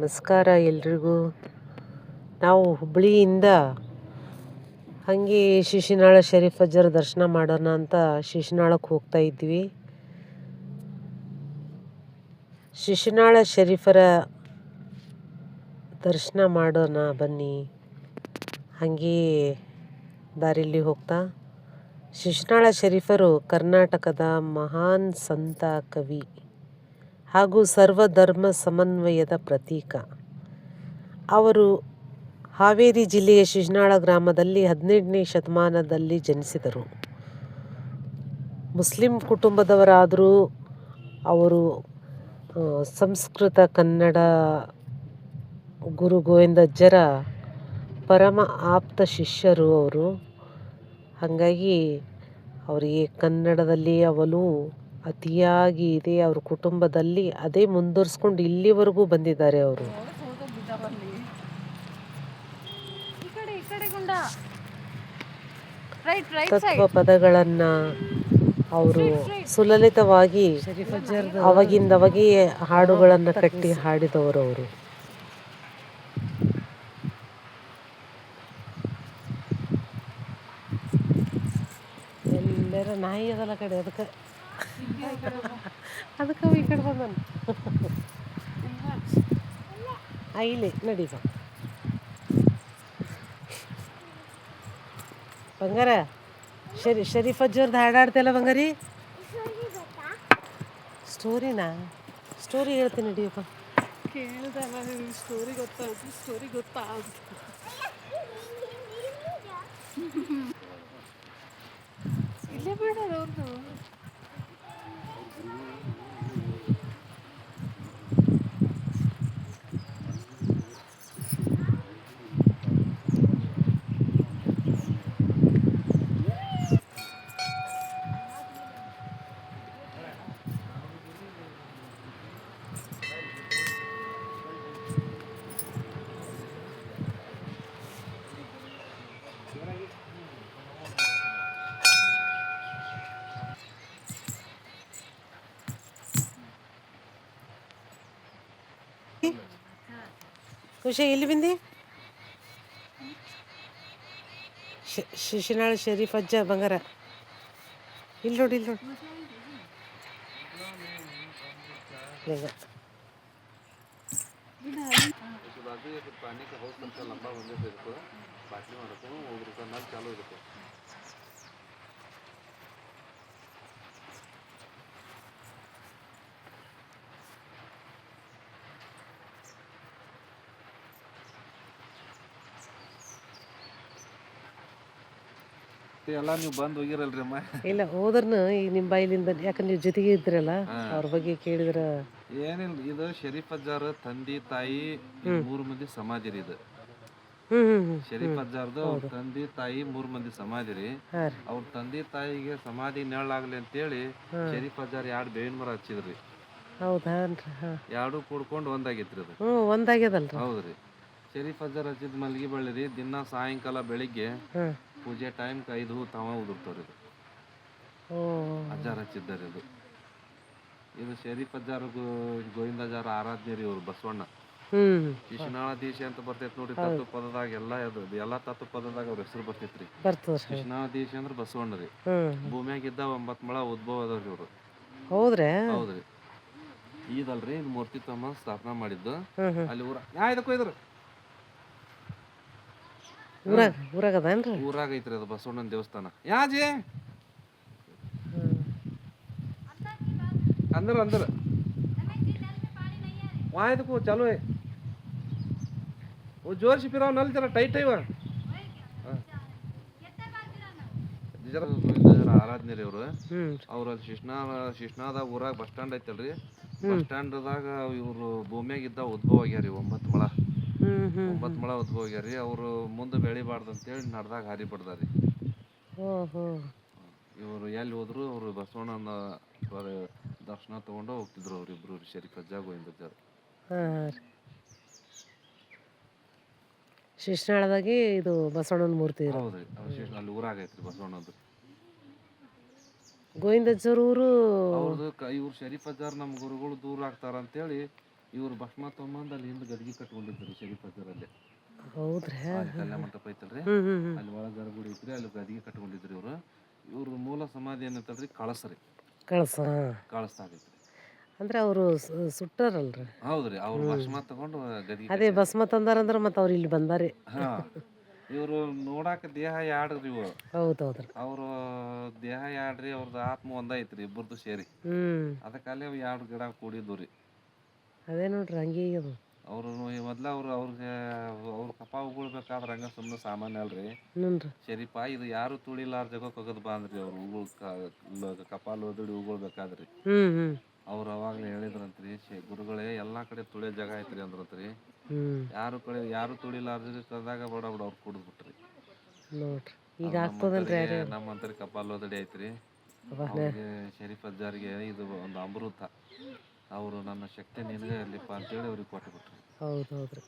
ನಮಸ್ಕಾರ ಎಲ್ರಿಗೂ. ನಾವು ಹುಬ್ಬಳ್ಳಿಯಿಂದ ಹಾಗೆ ಶಿಶುನಾಳ ಶರೀಫ್ ಅಜ್ಜರ ದರ್ಶನ ಮಾಡೋಣ ಅಂತ ಶಿಶುನಾಳಕ್ಕೆ ಹೋಗ್ತಾ ಇದ್ವಿ. ಶಿಶುನಾಳ ಶರೀಫರ ದರ್ಶನ ಮಾಡೋಣ ಬನ್ನಿ. ಹಾಗೆ ದಾರಿಲಿ ಹೋಗ್ತಾ. ಶಿಶುನಾಳ ಶರೀಫರು ಕರ್ನಾಟಕದ ಮಹಾನ್ ಸಂತ ಕವಿ. ಹಾಗೂ ಸರ್ವಧರ್ಮ ಸಮನ್ವಯದ ಪ್ರತೀಕ. ಅವರು ಹಾವೇರಿ ಜಿಲ್ಲೆಯ ಶಿಜ್ನಾಳ ಗ್ರಾಮದಲ್ಲಿ ಹದಿನೆಂಟನೇ ಶತಮಾನದಲ್ಲಿ ಜನಿಸಿದರು. ಮುಸ್ಲಿಂ ಕುಟುಂಬದವರಾದರೂ ಅವರು ಸಂಸ್ಕೃತ, ಕನ್ನಡ ಗುರು ಗೋವಿಂದಜ್ಜರ ಪರಮ ಆಪ್ತ ಶಿಷ್ಯರು ಅವರು. ಹಾಗಾಗಿ ಅವರಿಗೆ ಕನ್ನಡದಲ್ಲಿ ಅವಲು ಅತಿಯಾಗಿ ಇದೆ ಅವ್ರ ಕುಟುಂಬದಲ್ಲಿ. ಅದೇ ಮುಂದುವರ್ಸ್ಕೊಂಡು ಇಲ್ಲಿವರೆಗೂ ಬಂದಿದ್ದಾರೆ ಅವರು. ಈ ಕಡೆ ಗುಂಡ. ರೈಟ್ ರೈಟ್ ತತ್ವ ಪದಗಳನ್ನು ಅವರು ಸುಲಲಿತವಾಗಿ ಅವಾಗಿಂದ ಅವಾಗೆ ಹಾಡುಗಳನ್ನು ಕಟ್ಟಿ ಹಾಡಿದವರು ಅವರು. ಎಲ್ಲರ ನಾಯಿ ಅದಲ್ಲ ಕಡೆ ಅದಕ್ಕೆ. ಅದಕ್ಕೆ ಈ ಕಡೆ ಬಂದನು ಆ, ನಡೀತ ನಡಿ ಬಂಗಾರ ಶರಿ ಶರೀಫ್ ಅಜ್ಜವ್ರದ್ದು ಹಾಡಾಡ್ತಲ್ಲ ಬಂಗಾರಿ? ಸ್ಟೋರಿನಾ? ಸ್ಟೋರಿ ಹೇಳ್ತೀನಿ ನಡಿಯಪ್ಪ. ಕೇಳ್ದಲ್ಲ ಸ್ಟೋರಿ ಗೊತ್ತಾಯ್ತು ಸ್ಟೋರಿ ಗೊತ್ತಾ? ಇಲ್ಲೇ ಬೇಡ ಅವ್ರದ್ದು. ಖುಷಿ ಎಲ್ಲಿ ಬಂದಿ ಶ- ಶಿಶುನಾಳ ಶರೀಫ್ ಅಜ್ಜ ಬಂಗಾರ ಇಲ್ಲಿ ನೋಡಿ ಇಲ್ಲಿ ನೋಡಿ ಈಗ बाजू एक पानी का हौस सबका लंबा होने से इसको बाटली में रखो वो उसका नल चालू ಎಲ್ಲ ನೀವು ಬಂದು ಹೋಗಿರಲ್ರಿ ಅಮ್ಮ. ಇಲ್ಲ ಹೋದ್ರನ ಈಗ ನಿಮ್ಮ ಬಾಯಿಲಿಂದ ಯಾಕಂದ್ರೆ ನೀವು ಜೊತೆಗೆ ಇದ್ರಲ್ಲ ಅವ್ರ ಬಗ್ಗೆ ಕೇಳಿದ್ರ ಏನಿಲ್ಲ ಇದು ಶರೀಫ್ ಅಜ್ಜಾರ ತಂದಿ ತಾಯಿ ಈ ಮೂರು ಮಂದಿ ಸಮಾಧಿ ರೀ ಇದು. ಹ್ಮ್ ಹ್ಮ್ ಹ್ಮ್. ಶರೀಫ್ ಅಜ್ಜಾರ್ದು ಅವ್ರ ತಂದಿ ತಾಯಿ ಮೂರು ಮಂದಿ ಸಮಾಧಿ ರೀ ಹಾಂ ರೀ. ಅವ್ರ ತಂದೆ ತಾಯಿಗೆ ಸಮಾಧಿ ನೆರಳಾಗ್ಲಿ ಅಂತೇಳಿ ಶರೀಫ್ ಅಜ್ಜಾರ್ ಎರಡು ಬೇವಿನ ಮರ ಹಚ್ಚಿದ್ರಿ. ಹೌದಾನ್ರಿ ಹಾಂ. ಎರಡು ಕೂಡ್ಕೊಂಡು ಒಂದಾಗೈತ್ರಿ ಅದು. ಹ್ಞೂ ಒಂದಾಗ್ಯದಲ್ರಿ. ಹೌದ್ರಿ. ಶರೀಫ್ ಅಜ್ಜಾರ್ ಹಚ್ಚಿದ ಮಲ್ಗಿ ಬಳ್ಳಿ ರೀ ದಿನ ಸಾಯಂಕಾಲ ಬೆಳಿಗ್ಗೆ ಹಾಂ. ಪೂಜೆ ಟೈಮ್ ಐದು ಹೂ ತಾವ ಉದುರ್ತಾವ್ರಿ ಇದು. ಅಜ್ಜಾರ್ ಹಚ್ಚಿದ್ದಾರೆ ಇದು. ಇದು ಶರೀಫ್ ಅಜ್ಜಾರ್ ಅಜ್ಜಾರ ಆರಾಧ್ಯ ರೀ ಇವ್ರು ಬಸವಣ್ಣ. ಶಿಶುನಾಳ ಶಿಶುನಾಳಧೀಶ ಅಂತ ಬರ್ತೈತಿ ನೋಡಿ ತತ್ವ ಪದದಾಗ ಎಲ್ಲಾ ಇದು ಎಲ್ಲಾ ತತ್ವ ಪದದಾಗ ಅವ್ರ ಹೆಸರು ಬರ್ತೈತ್ರಿ. ಶಿಶುನಾಳ ದೇಶ ಅಂದ್ರ ಬಸವಣ್ಣ ರೀ. ಭೂಮ್ಯಾಗ ಇದ್ದ ಒಂಬತ್ ಮಳ ಉದ್ಭವ ಅದಾವ್ರಿ ಇವ್ರು. ಹೌದ್ರಿ? ಹೌದ್ರಿ. ಇದಲ್ರಿ ಇದು ಮೂರ್ತಿ ತಮ್ಮ ಸ್ಥಾಪನಾ ಮಾಡಿದ್ದು. ಅಲ್ಲಿ ಊರ ಯಾ ಇದಕ್ಕೂ ಇದ್ರ ಊರಾಗ ಊರಾಗ ಅದೇನ್ರಿ ಊರಾಗ ಐತ್ರಿ ಅದು ಬಸವಣ್ಣನ ದೇವಸ್ಥಾನ. ಯಾಜಿ ಅಂದ್ರ ಅಂದ್ರ. ವಾಯ್ದಕ್ಕೂ ಚಾಲು ಐ. ಓ ಜೋರ್ಸಿ ಪಿರಾವ್ ನಲ್ತಾರ ಟೈಟ್ ಐವ? ಆರಾಧನೆ ರೀ ಅವರು ಅವ್ರ ಅಲ್ಲಿ ಶಿಶ್ನಾದಾಗ ಊರಾಗ ಬಸ್ ಸ್ಟ್ಯಾಂಡ್ ಐತಲ್ರಿ. ಬಸ್ ಸ್ಟ್ಯಾಂಡ್ದಾಗ ಇವರು ಭೂಮಿಯಾಗಿದ್ದ ಉದ್ಭವ ಆಗ್ಯಾರ ಒಂಬತ್ತು ಮೊಳ. ಒಂಬತ್ತು ಮಳ ಉದ್ಭವ ಅವರು ಅವ್ರು ಮುಂದೆ ಬೆಳಿಬಾರ್ದು ಅಂತೇಳಿ ನಡ್ದಾಗ ಹಾರಿ ಬಿಡ್ದಾರಿ. ಹೋ ಇವರು ಎಲ್ಲಿ ಹೋದ್ರು ಅವರು ಬಸವಣ್ಣನ ದರ್ಶನ ತಗೊಂಡು ಹೋಗ್ತಿದ್ರು ಅವ್ರಿಬ್ರು ಶರೀಫ್ ಅಜ್ಜ ಗೋವಿಂದಜ್ಜ ಹಾಂ ರೀ. ಇದು ಬಸವಣ್ಣನ ಮೂರ್ತಿ ಹೌದ್ರಿ ಅಲ್ಲಿ ಊರಾಗ ಐತ್ರಿ ಬಸವಣ್ಣದು. ಗೋವಿಂದಜ್ಜರ ಊರು ಅವ್ರದ್ದು ಇವ್ರು ಶರೀಫ್ ಅಜ್ಜಾರ್ ನಮ್ಮ ಗುರುಗಳು ದೂರ ಆಗ್ತಾರ ಅಂತೇಳಿ ಇವ್ರು ಭಸ್ಮ ತೊಗೊಂಬಂದು ಅಲ್ಲಿ ಹಿಂದೆ ಗದ್ಗಿ ಕಟ್ಕೊಂಡಿದ್ರು ಶರೀಫ್ ಹಜರಲ್ಲಿ ಹೌದ್ರಾ ಅಲ್ಲಿ ಕಲ್ಯಾಣ ಮಂಟಪ ಐತಲ್ರಿ? ಅಲ್ಲಿ ಒಳಗೆ ಗರ್ಭಗುಡಿ ಐತ್ರಿ ಅಲ್ಲಿ ಗದ್ಗಿ ಕಟ್ಕೊಂಡಿದ್ರು ಇವರು. ಇವ್ರ ಮೂಲ ಸಮಾಧಿ ಏನಂತಂದ್ರಿ ಕಳಸ ರೀ. ಕಳಸ ಕಳಸ ಆಗೈತ್ರಿ. ಅಂದ್ರೆ ಅವರು ಸುಟ್ಟಾರಲ್ರಿ? ಹೌದ್ರಿ ಅವ್ರು ಭಸ್ಮ ತಗೊಂಡು ಗದ್ಗಿ ಅದೇ ಭಸ್ಮ ತಂದಾರಂದ್ರ ಮತ್ತೆ ಅವ್ರು ಇಲ್ಲಿ ಬಂದಾರಿ. ಹಾ. ಇವರು ನೋಡಾಕ ದೇಹ ಯಾಡ್ರಿ ಇವು ಹೌದು ಹೌದ್ರಿ ಅವರು ದೇಹ ಯಾಡ್ರಿ ಅವ್ರದ್ದು ಆತ್ಮ ಒಂದ ಐತ್ರಿ ಇಬ್ಬರದು ಸೇರಿ. ಹ್ಮ್. ಅವು ಎರಡು ಗಿಡ ಕೂಡಿದ್ವು ರೀ. ಅದೇ ನೋಡ್ರಿ ಹಂಗೆ ಅದು. ಅವರು ಮೊದ್ಲ ಅವ್ರು ಅವ್ರಿಗೆ ಅವ್ರ ಕಪ ಉಗುಳ್ಬೇಕಾದ್ರೆ ಹಂಗ ಸುಮ್ಮನೆ ಸಾಮಾನ್ಯ ಅಲ್ರಿ. ಹ್ಞೂ ರೀ ಶರೀಫ ಇದು ಯಾರು ತುಳಿಲಾರ ಜಾಗಕ್ಕೆ ಬಾ ಬಾಂದ್ರಿ ಅವ್ರು ಉಗುಳ್ ಕಪಾಲ್ ಓದಿಡಿ ಉಗುಳ್ಬೇಕಾದ್ರಿ. ಹ್ಞೂ ಅವ್ರು ಅವಾಗ್ಲೇ ಹೇಳಿದ್ರಂತ್ರಿ ಶೇ ಗುರುಗಳೇ ಎಲ್ಲಾ ಕಡೆ ತುಳಿಯೋ ಜಾಗ ಐತ್ರಿ ಅಂದ್ರಂತ್ರಿ. ಹ್ಮ್. ಯಾರು ಕಡೆ ಯಾರು ತುಳಿಲಾರ್ದ ಕದಾಗ ಬಡ ಬಡ ಅವ್ರು ಕುಡಿದ್ಬಿಟ್ರಿ. ನೋಡ್ರಿ. ಈಗ ಆಗ್ತದಲ್ರಿ ನಮ್ಮಂತರಿ ಕಪಾಲ್ ಓದಡಿ ಐತ್ರಿ. ಅವ್ರಿಗೆ ಶರೀಫ್ ಅಜ್ಜಾರಿಗೆ ಇದು ಒಂದು ಅಮೃತ. ಅವರು ನನ್ನ ಶಕ್ತಿ ನಿನಗೆ ಇರಲಿಪ್ಪ ಅಂತೇಳಿ ಅವ್ರಿಗೆ ಕೊಟ್ಟು ಬಿಟ್ರಿ. ಹೌದು ಹೌದ್ರಿ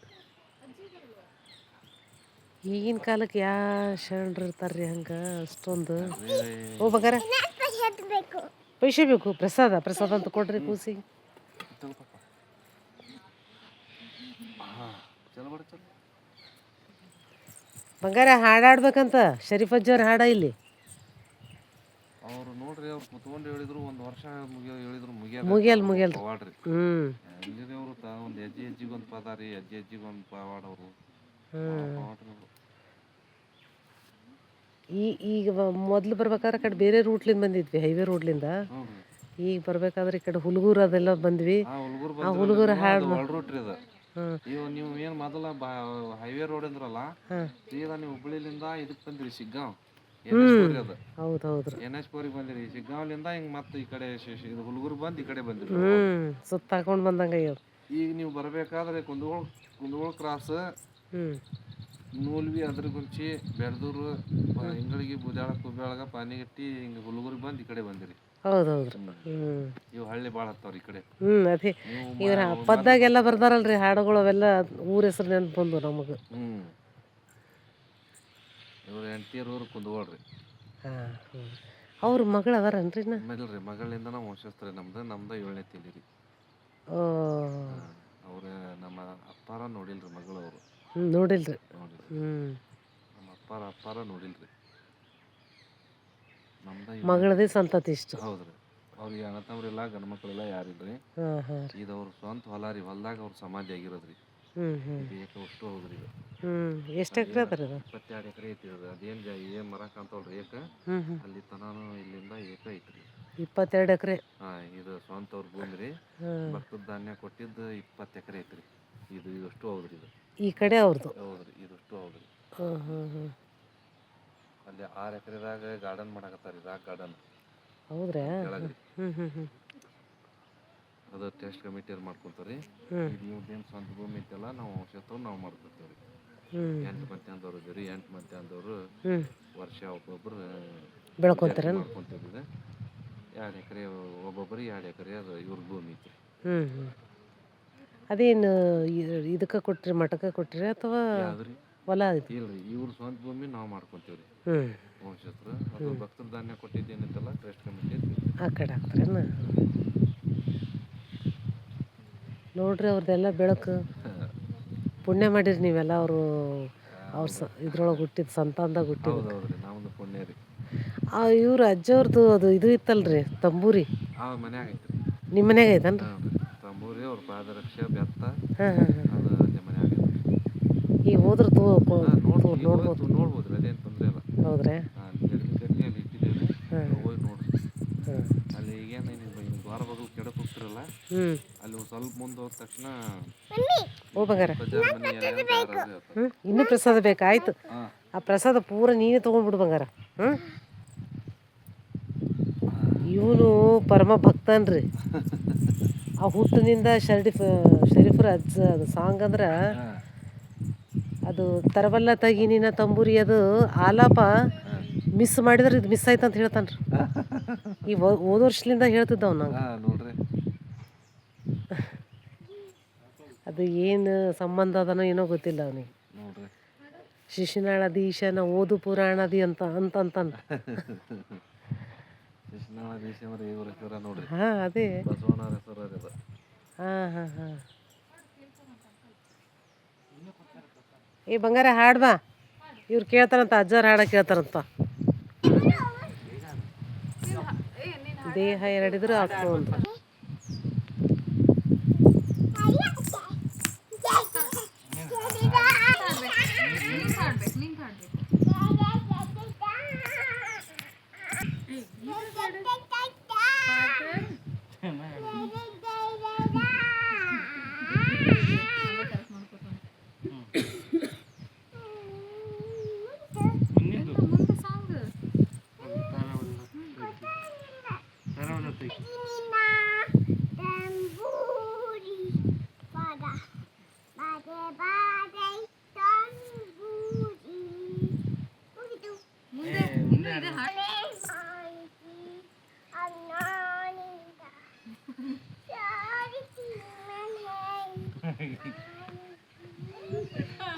ಈಗಿನ ಕಾಲಕ್ಕೆ ಯಾ ಶರಣರು ಇರ್ತಾರ್ರಿ ಹಂಗೆ ಅಷ್ಟೊಂದು? ಓ ಬಗಾರ. ಪೈಸೆ ಬೇಕು ಪ್ರಸಾದ ಪ್ರಸಾದ ಅಂತ ಕೊಡ್ರಿ ಕೂಸಿ ಬಂಗಾರ ಹಾಡಾಡ್ಬೇಕಂತ ಶರೀಫ್ ಅಜ್ಜವ್ರ ಹಾಡ ಇಲ್ಲಿ. ನೋಡ್ರಿ ಅವ್ರು ಕುತ್ಕೊಂಡು ಹೇಳಿದ್ರು ಒಂದು ವರ್ಷ ಮುಗಿಯೋ ಹೇಳಿದ್ರು ಮುಗಿಯ ಮುಗಿಯಲ್ ಮುಗಿಯಲ್. ಪವಾಡ್ರಿ. ಎಲ್ಲಿರಿ ಅವರು ತ ಒಂದು ಹೆಜ್ಜೆ ಹೆಜ್ಜಿಗೆ ಒಂದು ಪದ ರೀ ಹೆಜ್ಜೆ ಹೆಜ್ಜಿಗೆ ಒಂದು ಪವಾಡ ಅವರು ಈ ಈಗ ಮೊದ್ಲು ಬರ್ಬೇಕಾದ್ರೆ ಕಡೆ ಬೇರೆ ರೂಟ್ಲಿಂದ ಬಂದಿದ್ವಿ ಹೈವೇ ರೋಡ್ಲಿಂದ ಈಗ ಬರ್ಬೇಕಾದ್ರೆ ಈ ಕಡೆ ಹುಲ್ಗೂರು ಅದೆಲ್ಲ ಬಂದ್ವಿ. ಆ ಹುಲ್ಗೂರು ಹುಲ್ಗೂರು ಹಾಡು ಹ್ಮ್. ಇವ್ ನೀವು ಏನು ಮೊದಲ ಹೈವೇ ರೋಡ್ ಅಂದ್ರಲ್ಲ ಸೀದಾ ನೀವು ಹುಬ್ಬಳ್ಳಿಲಿಂದ ಇದಕ್ಕೆ ಬಂದ್ರಿ ಅದು ಹೌದು ಹೌದ್ರಿ ಎನ್ ಎಚ್ ಪುರಿಗೆ ಬಂದಿರಿ ಶಿಗ್ಗಾಂವ್ಲಿಂದ ಹಿಂಗೆ ಮತ್ತೆ ಈ ಕಡೆ ಶಿ- ಶಿ- ಇದು ಹುಲ್ಗೂರು ಬಂದು ಈ ಕಡೆ ಬಂದಿರಿ ಹ್ಞೂ ಸುತ್ತ ಹಾಕೊಂಡು ಬಂದಂಗೆ ಆಗ್ಯದ ಈಗ ನೀವು ಬರಬೇಕಾದ್ರೆ ಕುಂದಗೋಳ ಕುಂದಗೋಳ ಕ್ರಾಸ್ ಹ್ಞೂ ನೂಲ್ವಿ ಅದ್ರ ಗುಂಚಿ ಬೆಳ್ದೂರು ಹಿಂಗಳಿಗೆ ಬುದಾಳ ಕುಬ್ಯಾಳಗ ಪಾನಿಗಟ್ಟಿ ಹಿಂಗೆ ಹುಲ್ಗುರ್ ಬಂದು ಈ ಕಡೆ ಬಂದಿರಿ. ಹೌದು ಹೌದ್ರಿ ಹ್ಞೂ ಇವು ಹಳ್ಳಿ ಭಾಳ ಹತ್ತವ್ರಿ ಈ ಕಡೆ. ಹ್ಮ್ ಅದೇ. ನೀವು ಇವ್ರ ಹಬ್ಬದಾಗೆಲ್ಲ ಬರ್ದಾರಲ್ರಿ ಹಾಡುಗಳು ಅವೆಲ್ಲ ಊರ ಹೆಸರು ನೆನ್ಪು ಬಂದು ನಮಗೆ. ಹ್ಞೂ ಇವ್ರ ಹೆಂಡ್ತಿಯರೂರು ಕುಂದಗೋಳ್ರಿ ಹಾಂ ಅವ್ರ ಮಗಳು ಅದಾರನ್ರಿ ನಾ ಆಮೇಲೆ ರೀ ಮಗಳಿಂದ ನಾವು ವಂಶಸ್ತ್ರಿ ನಮ್ದು ನಮ್ದು ಏಳನೇ ತಿಂಡಿ ರೀ. ಓ. ಅವ್ರ ನಮ್ಮ ಅಪ್ಪಾರ ನೋಡಿಲ್ರಿ ಮಗಳು ಅವರು. ಹ್ಞೂ ನೋಡಿಲ್ರಿ. ನೋಡಿಲ್ರಿ. ಹ್ಞೂ ನಮ್ಮ ಅಪ್ಪಾರ ಅಪ್ಪಾರ ನೋಡಿಲ್ರಿ. ನಮ್ದ ಮಗಳದೇ ಸಂತತಿ ಇಷ್ಟು. ಹೌದ್ರಿ. ಅವ್ರಿಗೆ ಅಣ್ಣ ತಮ್ಮರಿಲ್ಲ ಗಂಡ ಮಕ್ಕಳಿಲ್ಲ ಯಾರಿಲ್ರಿ. ಹಾಂ ಹಾಂ ರೀ. ಇದು ಅವ್ರ ಸ್ವಂತ ಹೊಲ ರೀ. ಹೊಲ್ದಾಗ ಅವ್ರ ಸಮಾಧಿ ಆಗಿರೋದ್ರಿ. ಹ್ಞೂ ಹ್ಞೂ ಏಕ ಅಷ್ಟು ಹೋಗುದ್ರಿ ಇದು. ಹ್ಞೂ ಎಷ್ಟು ಎಕರೆ ಇದು? ಇಪ್ಪತ್ತೆರಡು ಎಕರೆ ಐತಿ ಅದು ಅದೇನು ಜ ಏನು ಮರ ಕಾಣ್ತಾವಲ್ರಿ ಏಕ? ಹ್ಞೂ ಹ್ಞೂ ಅಲ್ಲಿ ತನಾನು ಇಲ್ಲಿಂದ ಏಕ ಐತ್ರಿ ಇಪ್ಪತ್ತೆರಡು ಎಕರೆ. ಹಾಂ ಇದು ಸ್ವಂತ ಅವ್ರ ಭೂಮಿ ರೀ. ಹಾಂ. ಭತ್ತದ ಧಾನ್ಯ ಕೊಟ್ಟಿದ್ದು ಇಪ್ಪತ್ತು ಎಕರೆ ಐತ್ರಿ. ಇದು ಇದಷ್ಟು ಹೌದ್ರಿ ಇದು. ಈ ಕಡೆ ಅವ್ರದ್ದು ಹೌದ್ರಿ ಇದಷ್ಟು ಹೌದ್ರಿ. ಹ್ಞೂ ಅಲ್ಲಿ ಆರು ಎಕರೆದಾಗ ಗಾರ್ಡನ್ ಮಾಡಕತ್ತಾರ ರಾಕ್ ಗಾರ್ಡನ್ ಹೌದ್ರಾ? ಕೆಳಗ್ರಿ. ಹ್ಞೂ ಹ್ಞೂ ಹ್ಞೂ ಅದು ಟೆಸ್ಟ್ ಕಮಿಟಿ ಮಾಡ್ಕೊಂತಾರೆ. ಇದು ಇವ್ರದ್ದೇನು ಸ್ವಂತ ಭೂಮಿ ಐತಲ್ಲ ನಾವು ಔಷಧ ನಾವು ಮಾಡ್ಕೊತೀವಿ ಎಂಟು ಮಂದಿ ಅಂದವ್ರು ಇದ್ದೀರಿ ಎಂಟು ಮಂದಿ ಅಂದವರು ವರ್ಷ ಒಬ್ಬೊಬ್ರು ಬೆಳ್ಕೊಂತಾರೆ ಮಾಡ್ಕೊಂತಿದ್ದೆ ಎರಡು ಎಕರೆ ಒಬ್ಬೊಬ್ರು ಎರಡು ಎಕರೆ ಅದು ಇವ್ರ ಭೂಮಿ ಐತಿ ಅದೇನು ಇದಕ್ಕೆ ಕೊಟ್ರಿ ಮಠಕ್ಕೆ ಕೊಟ್ರಿ ಅಥವಾ ಹೊಲ ಐತಿ ಇಲ್ರಿ ಇವ್ರ ಸ್ವಂತ ಭೂಮಿ ನಾವು ಮಾಡ್ಕೊಂತೀವ್ರಿ. ವಂಶಸ್ತ್ರ ಅದು ಭಕ್ತರ ಧಾನ್ಯ ಕೊಟ್ಟಿದ್ದೇನಿತ್ತಲ್ಲ ಟ್ರಸ್ಟ್ ಕಮಿಟಿ ಆ ಕಡೆ ಹಾಕ್ತಾರೇನ? ನೋಡ್ರಿ ಅವ್ರದ್ದೆಲ್ಲ ಬೆಳಕು. ಪುಣ್ಯ ಮಾಡಿರಿ ನೀವೆಲ್ಲ ಅವರು ಅವ್ರ ಸ ಇದ್ರೊಳಗೆ ಹುಟ್ಟಿದ ಸಂತಾನದಾಗ ಹುಟ್ಟಿದ ಹೌದು ಹೌದ್ರಿ ನಮ್ದು ಪುಣ್ಯ ರೀ. ಆ ಇವ್ರ ಅಜ್ಜವ್ರದ್ದು ಅದು ಇದು ಇತ್ತಲ್ರಿ ತಂಬೂರಿ? ಆ ಮನ್ಯಾಗ ಐತ್ರಿ. ನಿಮ್ಮ ಮನ್ಯಾಗ ಐತನ್ರಿ? ರೀ. ತಂಬೂರಿ ಅವ್ರ ಪಾದರಕ್ಷೆ ಬೆತ್ತ ಹಾಂ ಹಾಂ ಹಾಂ. ಅದು ಅಲ್ಲಿ ಮನ್ಯಾಗ ಐತ್ರಿ. ಈಗ ಹೋದ್ರೆ ತೋ ಹಾಂ ನೋಡ್ಬೋದು. ನೋಡ್ಬೋದು ನೋಡ್ಬೋದ್ರಿ ಅದೇನು ತೊಂದರೆ ಇಲ್ಲ. ಹೌದ್ರಿ? ಹಾಂ ಅಲ್ಲಿ ಇಟ್ಟಿದ್ದೇವೆ ಹೋಗಿ ನೋಡ್ರಿ. ಹಾಂ. ಅಲ್ಲಿ ಈಗೇನು ದ್ವಾರ ಬದು ಕೆಡಕ್ಕೆ ಹೋಗ್ತಿರಲ್ಲ? ಹ್ಞೂ ಅಲ್ಲಿ ಒಂದ್ ಸ್ವಲ್ಪ ಮುಂದೆ ಹೋದ ತಕ್ಷಣ ಓ ಬಂಗಾರ. ಬಜಾರ್ ಮನೆ ಎಲ್ಲ. ಹ್ಞೂ ಇನ್ನೂ ಪ್ರಸಾದ ಬೇಕಾಯ್ತು ಹಾಂ. ಆ ಪ್ರಸಾದ ಪೂರ ನೀನೇ ತೊಗೊಂಡ್ಬಿಡು ಬಂಗಾರ. ಹ್ಞೂ ಇವನು ಪರಮ ಭಕ್ತನ್ರಿ ಆ ಹುಟ್ಟಿನಿಂದ ಶರೀಫ್ ಶರೀಫರ ಅಜ್ಜ ಅದು ಸಾಂಗ್ ಅಂದ್ರೆ ಅದು ತರಬಲ್ಲ ತಗಿನಿನ ತಂಬೂರಿ ಅದು ಆಲಾಪ. ಮಿಸ್ ಮಾಡಿದ್ರೆ ಇದು ಮಿಸ್ ಆಯ್ತು ಅಂತ ಹೇಳ್ತಾನೆ ಈ ಹೋದ ವರ್ಷದಿಂದ ಹೇಳ್ತಿದ್ದ ಅವ್ನು ನಂಗೆ. ಅದು ಏನು ಸಂಬಂಧ ಅದನೋ ಏನೋ ಗೊತ್ತಿಲ್ಲ ಅವನಿಗೆ. ನೋಡ್ರಿ. ಶಿಶುನಾಳದಿ ಈಶಾನ ಓದು ಪುರಾಣದಿ ಅಂತ ಅಂತ ಅಂತ ಹಾ ಅದೇ. ಹಾ ಹಾ ಹಾ. ಏ ಬಂಗಾರ ಹಾಡ್ಬಾ ಇವ್ರು ಕೇಳ್ತಾರಂತ ಅಜ್ಜಾರ ಹಾಡ ಕೇಳ್ತಾರಂತ. ದೇಹ ಎರಡಿದ್ರು ಆತ್ಮ ಒಂದು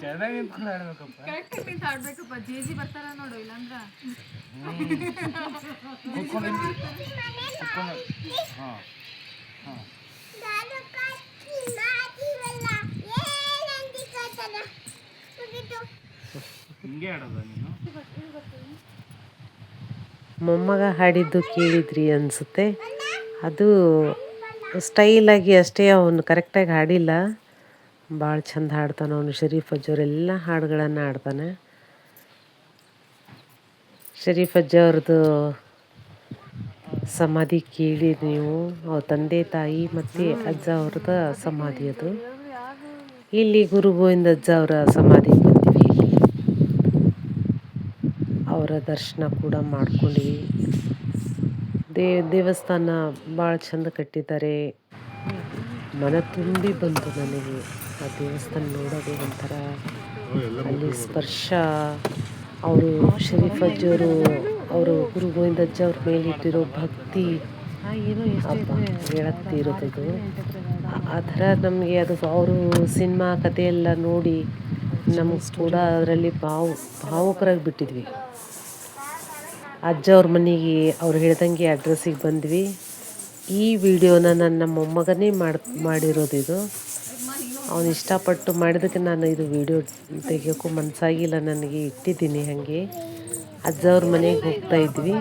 ಚೆನ್ನಾಗಿ ನಿಂತ್ಕೊಂಡು ಆಡ್ಬೇಕಪ್ಪ. ಕರೆಕ್ಟ್ ನಿಂತು ಹಾಡ್ಬೇಕಪ್ಪ ಜೆ ಜಿ ಬರ್ತಾರ ನೋಡು ಇಲ್ಲಾಂದ್ರ. ಕುತ್ಕೊಂಡು ಹಾಂ. ಹಾಂ. ಹಿಂಗೆ ಆಡೋದ ನೀನು? ಮೊಮ್ಮಗ ಹಾಡಿದ್ದು ಕೇಳಿದ್ರಿ ಅನಿಸುತ್ತೆ. ಅದು ಸ್ಟೈಲಾಗಿ ಅಷ್ಟೇ ಅವನು ಕರೆಕ್ಟಾಗಿ ಹಾಡಿಲ್ಲ. ಭಾಳ ಚಂದ ಹಾಡ್ತಾನೆ ಅವನು, ಶರೀಫ್ ಅಜ್ಜವರೆಲ್ಲ ಹಾಡುಗಳನ್ನು ಹಾಡ್ತಾನೆ. ಶರೀಫ್ ಅಜ್ಜ ಅವ್ರದ್ದು ಸಮಾಧಿ ಕೇಳಿ ನೀವು, ಅವ್ರ ತಂದೆ ತಾಯಿ ಮತ್ತು ಅಜ್ಜ ಅವ್ರದ್ದು ಸಮಾಧಿ ಅದು. ಇಲ್ಲಿ ಗುರು ಗೋವಿಂದ ಅಜ್ಜ ಅವರ ಸಮಾಧಿ ಬಂದ್ವಿ ಇಲ್ಲಿ ಅವರ ದರ್ಶನ ಕೂಡ ಮಾಡ್ಕೊಂಡ್ವಿ. ದೇ ದೇವಸ್ಥಾನ ಭಾಳ ಚಂದ ಕಟ್ಟಿದ್ದಾರೆ. ಮನ ತುಂಬಿ ಬಂತು ನನಗೆ ಆ ದೇವಸ್ಥಾನ ನೋಡೋದು ಒಂಥರ. ಅಲ್ಲಿ ಸ್ಪರ್ಶ. ಅವರು ಶರೀಫ್ ಅಜ್ಜವರು ಅವರು ಗುರು ಗೋವಿಂದ ಅಜ್ಜ ಅವ್ರ ಮೇಲಿಟ್ಟಿರೋ ಭಕ್ತಿ. ಅಬ್ಬಾ, ಹೇಳಕ್ಕೆ ಇರೋದದು ಆ ಥರ ನಮಗೆ ಅದು ಅವರು ಸಿನಿಮಾ ಕಥೆಯೆಲ್ಲ ನೋಡಿ ನಮಗೆ ಕೂಡ ಅದರಲ್ಲಿ ಭಾವ ಭಾವುಕರಾಗಿ ಬಿಟ್ಟಿದ್ವಿ. ಅಜ್ಜ ಅವ್ರ ಮನೆಗೆ ಅವ್ರು ಹೇಳ್ದಂಗೆ ಅಡ್ರೆಸ್ಸಿಗೆ ಬಂದ್ವಿ. ಈ ವಿಡಿಯೋನ ನನ್ನ ಮೊಮ್ಮಗನೇ ಮಾಡಿ ಮಾಡಿರೋದು ಇದು ಅವನು ಇಷ್ಟಪಟ್ಟು ಮಾಡಿದಕ್ಕೆ ನಾನು ಇದು ವಿಡಿಯೋ ತೆಗಿಯೋಕ್ಕೂ ಮನಸ್ಸಾಗಿಲ್ಲ, ನನಗೆ ಇಟ್ಟಿದ್ದೀನಿ ಹಾಗೆ. ಅಜ್ಜ ಅವ್ರ ಮನೆಗೆ ಹೋಗ್ತಾ ಇದ್ವಿ.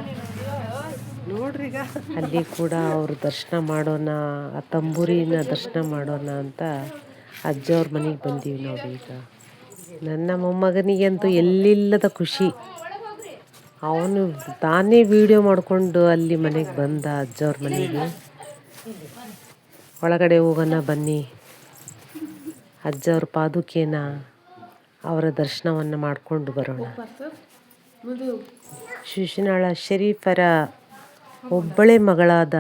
ಅಲ್ಲಿ ಕೂಡ ಅವರು ದರ್ಶನ ಮಾಡೋಣ, ಆ ತಂಬೂರಿನ ದರ್ಶನ ಮಾಡೋಣ ಅಂತ ಅಜ್ಜ ಅವ್ರ ಮನೆಗೆ ಬಂದೀವಿ ನಾವು ಈಗ ನನ್ನ ಮೊಮ್ಮಗನಿಗಂತೂ ಎಲ್ಲಿಲ್ಲದ ಖುಷಿ. ಅವನು ತಾನೇ ವಿಡಿಯೋ ಮಾಡಿಕೊಂಡು ಅಲ್ಲಿ ಮನೆಗೆ ಬಂದ ಅಜ್ಜವ್ರ ಮನೆಗೆ. ಒಳಗಡೆ ಹೋಗೋಣ ಬನ್ನಿ. ಅಜ್ಜವ್ರ ಪಾದುಕೇನ ಅವರ ದರ್ಶನವನ್ನು ಮಾಡಿಕೊಂಡು ಬರೋಣ. ಶಿಶುನಾಳ ಶರೀಫರ ಒಬ್ಬಳೆ ಮಗಳಾದ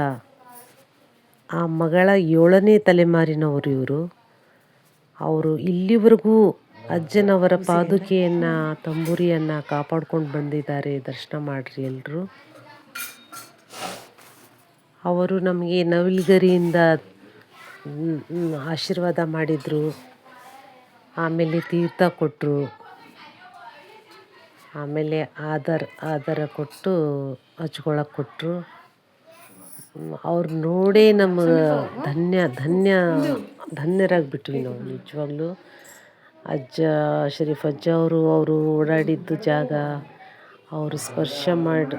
ಆ ಮಗಳ ಏಳನೇ ತಲೆಮಾರಿನವರು ಇವರು. ಅವರು ಇಲ್ಲಿವರೆಗೂ ಅಜ್ಜನವರ ಪಾದುಕೆಯನ್ನು, ತಂಬೂರಿಯನ್ನು ಕಾಪಾಡ್ಕೊಂಡು ಬಂದಿದ್ದಾರೆ. ದರ್ಶನ ಮಾಡಿರಿ ಎಲ್ಲರೂ ಅವರು ನಮಗೆ ನವಿಲ್ಗರಿಯಿಂದ ಆಶೀರ್ವಾದ ಮಾಡಿದರು. ಆಮೇಲೆ ತೀರ್ಥ ಕೊಟ್ಟರು ಆಮೇಲೆ ಆಧಾರ ಆಧಾರ ಕೊಟ್ಟು ಹಚ್ಕೊಳಕ್ಕೆ ಕೊಟ್ಟರು ಅವ್ರು ನೋಡೇ ನಮಗೆ ಧನ್ಯ ಧನ್ಯ, ಧನ್ಯರಾಗಿಬಿಟ್ವಿ ನಾವು ನಿಜವಾಗ್ಲೂ. ಅಜ್ಜ, ಶರೀಫ್ ಅಜ್ಜ ಅವರು ಅವರು ಓಡಾಡಿದ್ದು ಜಾಗ, ಅವರು ಸ್ಪರ್ಶ ಮಾಡಿ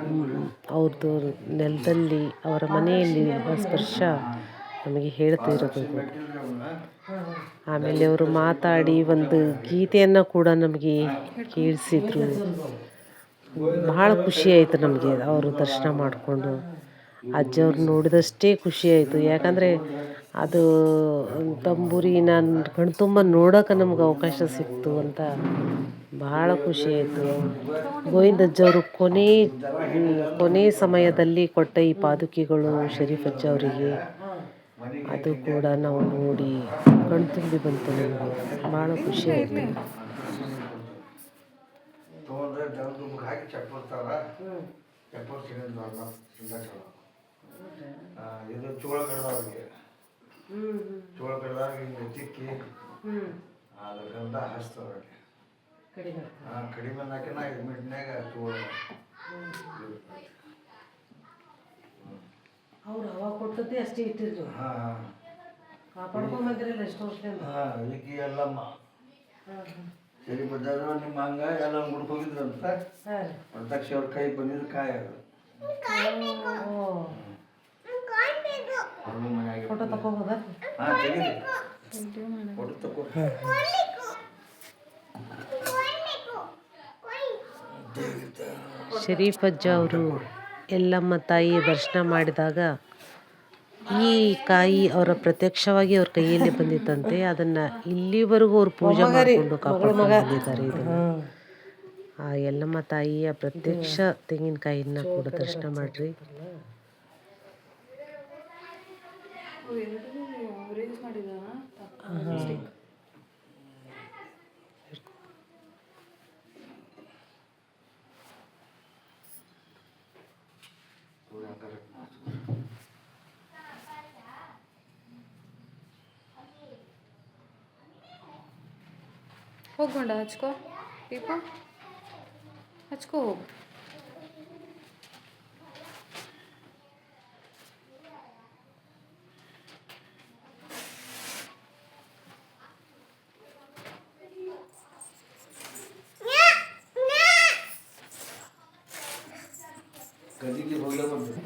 ಅವ್ರದ್ದು ನೆಲದಲ್ಲಿ, ಅವರ ಮನೆಯಲ್ಲಿ ಸ್ಪರ್ಶ ನಮಗೆ ಹೇಳ್ತಾ ಇರೋದು. ಆಮೇಲೆ ಅವರು ಮಾತಾಡಿ ಒಂದು ಗೀತೆಯನ್ನು ಕೂಡ ನಮಗೆ ಕೇಳಿಸಿದ್ರು. ಭಾಳ ಖುಷಿ ಆಯಿತು ನಮಗೆ ಅವರು ದರ್ಶನ ಮಾಡಿಕೊಂಡು. ಅಜ್ಜವ್ರು ನೋಡಿದಷ್ಟೇ ಖುಷಿ ಆಯಿತು. ಯಾಕಂದರೆ ಅದು ತಂಬೂರಿನ ಕಣ್ತುಂಬ ನೋಡೋಕೆ ನಮ್ಗೆ ಅವಕಾಶ ಸಿಕ್ತು ಅಂತ ಬಹಳ ಖುಷಿ ಆಯಿತು. ಗೋವಿಂದ ಅಜ್ಜವರು ಕೊನೆ ಕೊನೆ ಸಮಯದಲ್ಲಿ ಕೊಟ್ಟ ಈ ಪಾದುಕೆಗಳು ಶರೀಫ್ ಅಜ್ಜ ಅವರಿಗೆ ಅದು ಕೂಡ ನಾವು ನೋಡಿ ಕಣ್ತುಂಬಿ ಬಂತು ನಮಗೆ. ಭಾಳ ಖುಷಿ ಆಯಿತು. ಇದು ಚೋಳ ಕಡ್ದವ್ರಿಗೆ ಚೋಳ ಕಡ್ದಾಗ ಹಿಂಗೆ ತಿಕ್ಕಿ ಅದಕ್ಕಂತ ಹಚ್ತವ್ರಿಗೆ ಕಡಿಮೆ ಹಾಕಿನ ಐದು ಮಿನಿಟ್ನಾಗ ಚೋಳ ಅವ್ರು ಅವಾಗ ಕೊಟ್ಟದ್ದೇ ಅಷ್ಟೇ ಇಟ್ಟಿದ್ರು ಹಾಂ. ಕಾಪಾಡ್ಕೊಂಡ್ ಬಂದಿರಲ್ಲ ಎಷ್ಟು ವರ್ಷದಿಂದ. ಹಾಂ ಈಕಿ ಎಲ್ಲಮ್ಮ. ಸರಿ ಬಂದಾಗ ನಿಮ್ಮ ಹಂಗ ಎಲ್ಲ ಗುಡ್ಕ್ ಹೋಗಿದ್ರಂತ. ಪ್ರತ್ಯಕ್ಷ ಅವ್ರ ಕೈ ಬಂದಿದ್ದು ಕಾಯಿ ಅದು ಅವ್ರ ಮನ್ಯಾಗೆ ಫೋಟೋ ತಕೋಬೋದಾ ಶರೀಫ್ ಅಜ್ಜ ಅವರು ಎಲ್ಲಮ್ಮ ತಾಯಿ ದರ್ಶನ ಮಾಡಿದಾಗ ಈ ಕಾಯಿ ಅವರ ಪ್ರತ್ಯಕ್ಷವಾಗಿ ಅವ್ರ ಕೈಯಲ್ಲಿ ಬಂದಿತ್ತಂತೆ. ಅದನ್ನ ಇಲ್ಲಿವರೆಗೂ ಅವ್ರು ಪೂಜೆ ಮಾಡಿಕೊಂಡು ಕಾಪಾಡ್ಕೊಂಡು ಬಂದಿದ್ದಾರೆ ಇದನ್ನ. ಆ ಎಲ್ಲಮ್ಮ ತಾಯಿಯ ಪ್ರತ್ಯಕ್ಷ ತೆಂಗಿನಕಾಯಿಯನ್ನ ಕೂಡ ದರ್ಶನ ಮಾಡ್ರಿ. ಹೋಗ್ಕೊಂಡ ಹಚ್ಕೋ ದೀಪ. ಹಚ್ಕೋ ಹೋಗು. ಗದಿಗೆ ಹೋಗಲೇ ಬಂತು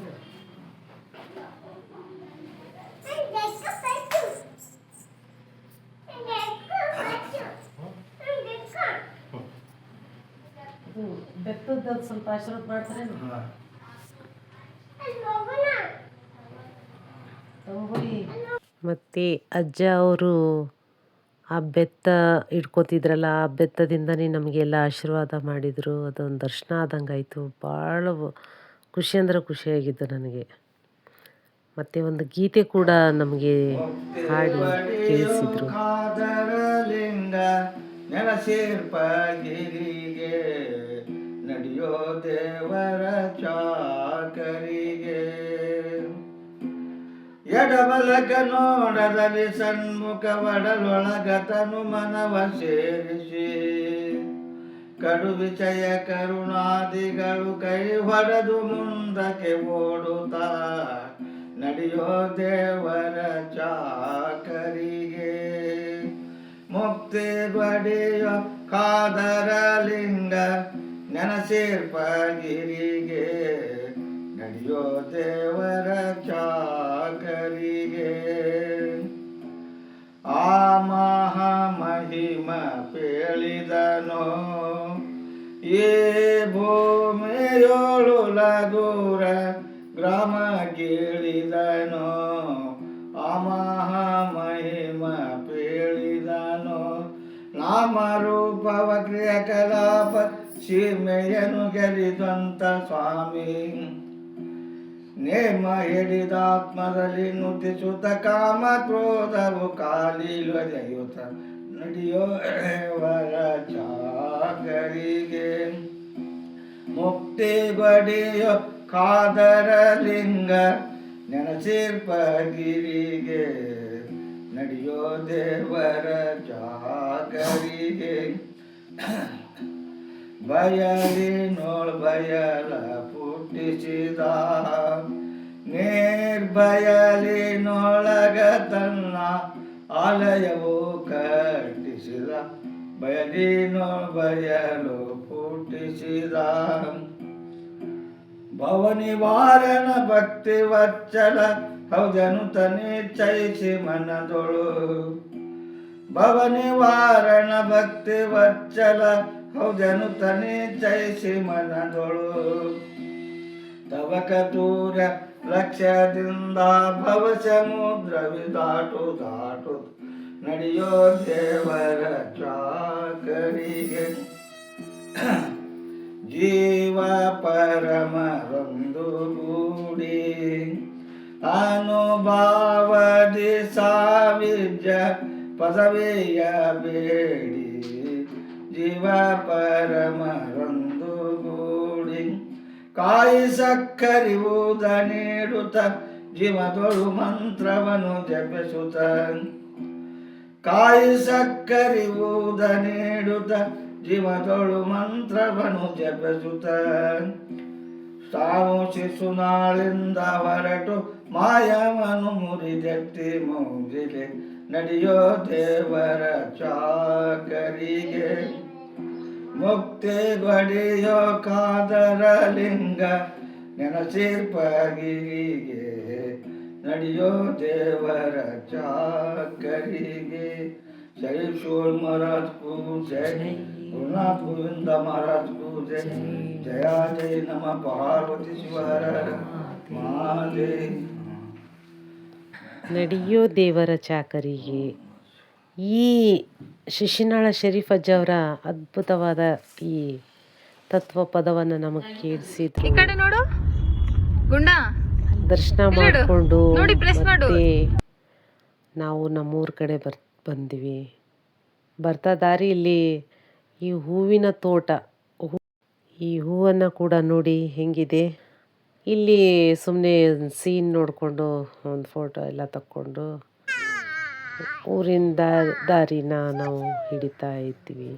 ಬೆತ್ತದ ಸ್ವಲ್ಪ ಆಶೀರ್ವಾದ ಮಾಡ್ತಾರೆ ಹಾಂ. ಮತ್ತು ಅಜ್ಜ ಅವರು ಆ ಬೆತ್ತ ಇಟ್ಕೋತಿದ್ರಲ್ಲ ಆ ಬೆತ್ತದಿಂದನೇ ನಮಗೆಲ್ಲ ಆಶೀರ್ವಾದ ಮಾಡಿದರು. ಅದೊಂದು ದರ್ಶನ ಆದಂಗಾಯಿತು. ಭಾಳ ಖುಷಿ ಅಂದ್ರೆ ಖುಷಿಯಾಗಿದ್ದು ನನಗೆ. ಮತ್ತು ಒಂದು ಗೀತೆ ಕೂಡ ನಮಗೆ ಹಾಡಿ ಕೇಳಿಸಿದ್ರು. ನಡೆಯೋ ದೇವರ ಚಾಕರಿಗೆ. ಎಡಬಲಗ ನೋಡದಲ್ಲಿ ಸನ್ಮುಖ ಒಡಲೊಳಗತನು ಮನವ ಸೇರಿಸಿ. ಕಡು ವಿಚಯ ಕರುಣಾದಿಗಳು ಕೈ ಹೊಡೆದು ಮುಂದಕ್ಕೆ ಓಡುತ್ತ, ನಡೆಯೋ ದೇವರ ಚಾಕರಿಗೆ. ಮುಕ್ತಿ ಬಡಿಯೋ ಕಾದರ ಲಿಂಗ ನೆನಸಿರ್ಪಗಿರಿಗೆ, ನಡೆಯೋ ದೇವರ ಚಾಕರಿಗೆ. ಈ ಭೂಮಿಯೋಳು ಲಗೂರ ಗ್ರಾಮ ಕೇಳಿದನು. ಆ ಮಹಿಮ ಪೇಳಿದನು. ನಾಮರೂಪವ ಕ್ರಿಯಾಕಲಾಪ ಸೀಮೆಯನ್ನು ಗೆಲಿದಂತ ಸ್ವಾಮಿ. ನೇಮ ಹಿಡಿದಾತ್ಮದಲ್ಲಿ ನುತಿಸುತ್ತ ಕಾಮ ಕ್ರೋಧವು ಕಾಲಿಲೊದೆಯುತ್ತ ನಡೆಯೋ ವರ ಚಾಗರಿಗೆ ಮುಕ್ತಿ ಲಿಂಗ ನೆನಸಿರ್ಪಗಿರಿಗೆ ನಡೆಯೋ ದೇವರ ಜಾಗರಿಗೆ. ಬಯಲಿ ನೋಳ್ ಬಯಲ ಪುಟ್ಟಿಸಿದ ನಿರ್ಭಯಲಿ ನೊಳಗ ತನ್ನ ಆಲಯವು ಕಟ್ಟಿಸಿದ ಬಯಲಿ ನೋಳ್ ಬಯಲು ಪುಟ್ಟಿಸಿದ ಭವನಿವಾರಣ ಭಕ್ತಿ ವಚ್ಚಲ ಹೌದನು ತನಿ ಚೈಸಿ ಮನದೊಳು ಭವನಿವಾರಣ ಭಕ್ತಿ ವಚ್ಚಲ ಹೌದನು ತನಿ ಚೈಸಿ ಮನದೊಳು ತವಕ ದೂರ ಲಕ್ಷ್ಯದಿಂದ ಭವ ಸಮುದ್ರವಿ ದಾಟು ದಾಟು ನಡೆಯೋ ದೇವರ ಚಾಕರಿಗೆ. ಜೀವ ಪರಮರೊಂದು ಗೂಡಿ. ಅನುಭಾವದಿ ಸಾವಿಜ ಪದವಿಯ ಬೇಡಿ. ಜೀವ ಪರಮರೊಂದು ಗೂಡಿ. ಕಾಯಿ ಸಕ್ಕರಿವುದ ನೀಡುತ್ತ ಜೀವದೊಳು ಮಂತ್ರವನ್ನು ಜಪಿಸುತ್ತ. ಕಾಯಿ ಸಕ್ಕರಿವುದ ನೀಡುತ್ತ, ಜೀವದೊಳು ಮಂತ್ರವನ್ನು ಜಪಿಸುತ್ತ. ತಾವು ಶಿಶುನಾಳಿಂದ ಹೊರಟು ಮಾಯವನ್ನು ಮುರಿದೆತ್ತಿ ಮುಗಿಲೆ ನಡೆಯೋ ದೇವರ ಚಾಕರಿಗೆ. ಮುಕ್ತಿ ಬಡಿಯೋ ಕಾದರ ಲಿಂಗ ನೆನಸಿರ್ಪಗಿರಿಗೆ. ನಡೆಯೋ ದೇವರ ಚಾಕರಿಗೆ. ಜೈ ಶೋರ್ ಮಹಾರಾಜ್ ಕೂ ಜೈ. ಗುರುನಾಥ್ ಗೋವಿಂದ ಮಹಾರಾಜ್ ಕೂ ಜೈ. ಜಯ ಜೈ ನಮ ಪಾರ್ವತಿ ಶಿವರ ಮಹಾದೇವ್ ನಡೆಯೋ ದೇವರ ಚಾಕರಿಗೆ. ಈ ಶಿಶಿನಾಳ ಶರೀಫ್ ಅಜ್ಜವರ ಅದ್ಭುತವಾದ ಈ ತತ್ವ ಪದವನ್ನು ನಮಗೆ ಕೇಳಿಸಿದ್ರು. ಕಡೆ ನೋಡು. ಗುಂಡ. ದರ್ಶನ ಮಾಡಿಕೊಂಡು. ಮತ್ತೆ ನಾವು ನಮ್ಮೂರ ಕಡೆ ಬರ್ ಬಂದ್ವಿ. ಬರ್ತಾ ದಾರಿಯಲ್ಲಿ ಈ ಹೂವಿನ ತೋಟ. ಈ ಹೂವನ್ನು ಕೂಡ ನೋಡಿ ಹೆಂಗಿದೆ. ಇಲ್ಲಿ ಸುಮ್ಮನೆ ಸೀನ್ ನೋಡಿಕೊಂಡು ಒಂದು ಫೋಟೋ ಎಲ್ಲ ತಕ್ಕೊಂಡು ಊರಿನ ದಾರಿನ ನಾವು ಹಿಡಿತಾ ಇದ್ವಿ.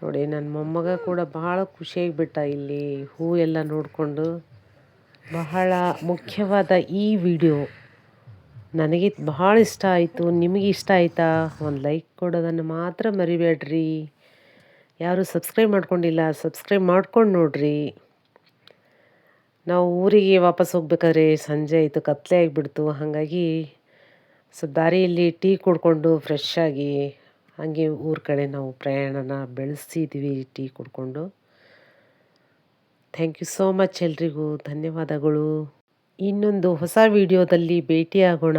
ನೋಡಿ ನನ್ನ ಮೊಮ್ಮಗ ಕೂಡ ಬಹಳ ಖುಷಿಯಾಗಿಬಿಟ್ಟ ಇಲ್ಲಿ ಹೂ ಎಲ್ಲ ನೋಡಿಕೊಂಡು. ಬಹಳ ಮುಖ್ಯವಾದ ಈ ವಿಡಿಯೋ. ನನಗೆ ಬಹಳ ಇಷ್ಟ ಆಯಿತು. ನಿಮಗೆ ಇಷ್ಟ ಆಯಿತಾ? ಒಂದು ಲೈಕ್ ಕೊಡೋದನ್ನು ಮಾತ್ರ ಮರಿಬೇಡ್ರಿ. ಯಾರು ಸಬ್ಸ್ಕ್ರೈಬ್ ಮಾಡ್ಕೊಂಡಿಲ್ಲ, ಸಬ್ಸ್ಕ್ರೈಬ್ ಮಾಡ್ಕೊಂಡು ನೋಡ್ರಿ. ನಾವು ಊರಿಗೆ ವಾಪಸ್ ಹೋಗ್ಬೇಕಾದ್ರೆ ಸಂಜೆ ಆಯಿತು ಕತ್ತಲೆ ಆಗಿಬಿಡ್ತು. ಹಾಗಾಗಿ ಸೊ ದಾರಿಯಲ್ಲಿ ಟೀ ಕುಡ್ಕೊಂಡು ಫ್ರೆಶ್ ಆಗಿ ಹಾಗೆ ಊರ ಕಡೆ ನಾವು ಪ್ರಯಾಣನ ಬೆಳೆಸಿದ್ವಿ ಟೀ ಕುಡ್ಕೊಂಡು. ಥ್ಯಾಂಕ್ ಯು ಸೋ ಮಚ್ ಎಲ್ರಿಗೂ. ಧನ್ಯವಾದಗಳು. ಇನ್ನೊಂದು ಹೊಸ ವಿಡಿಯೋದಲ್ಲಿ ಭೇಟಿಯಾಗೋಣ.